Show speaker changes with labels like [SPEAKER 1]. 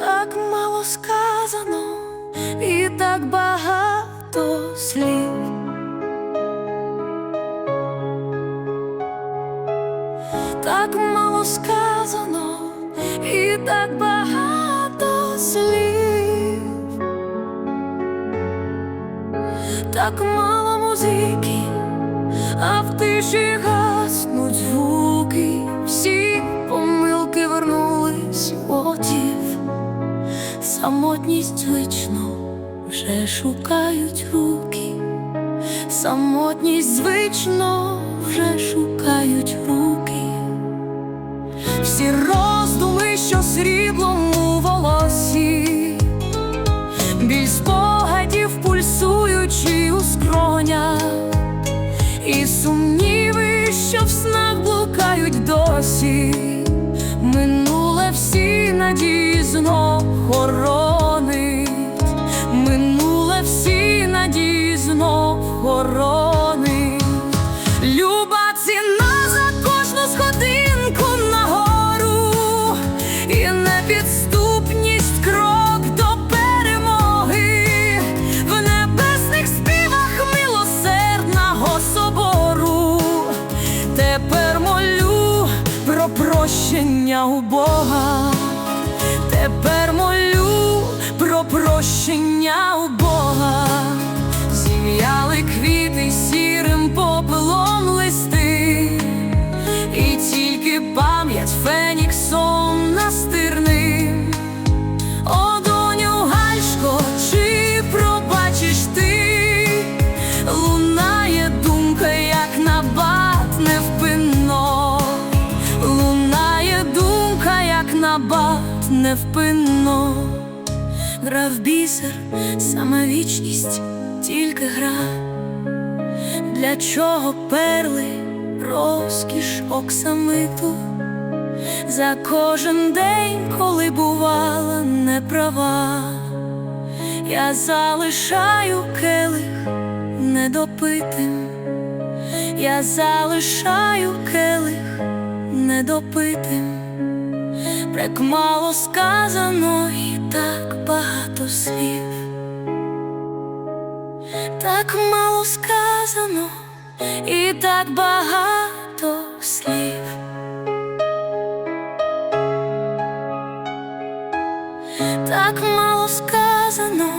[SPEAKER 1] так мало сказано і так багато слів. Так мало сказано і так багато слів. Так мало музики, а в тиші гаснуть Самотність звично вже шукають руки. Самотність звично вже шукають надії знов хоронить, минуле всі надії знов хоронить. Люба ціна за кожну сходинку нагору і непідступність крок до перемоги в небесних співах милосердного собору. Тепер молю про прощення у Бога. Тепер молю про прощення у Бога. зім'яли квіти сірим попелом листи, і тільки пам'ять невпинно. Гра в бісер, сама вічність, тільки гра. Для чого перли, розкіш оксамиту? За кожен день, коли бувала неправа, я залишаю келих недопитим, я залишаю келих недопитим. Брек мало сказано і так багато слів, так мало сказано і так багато слів. Так мало сказано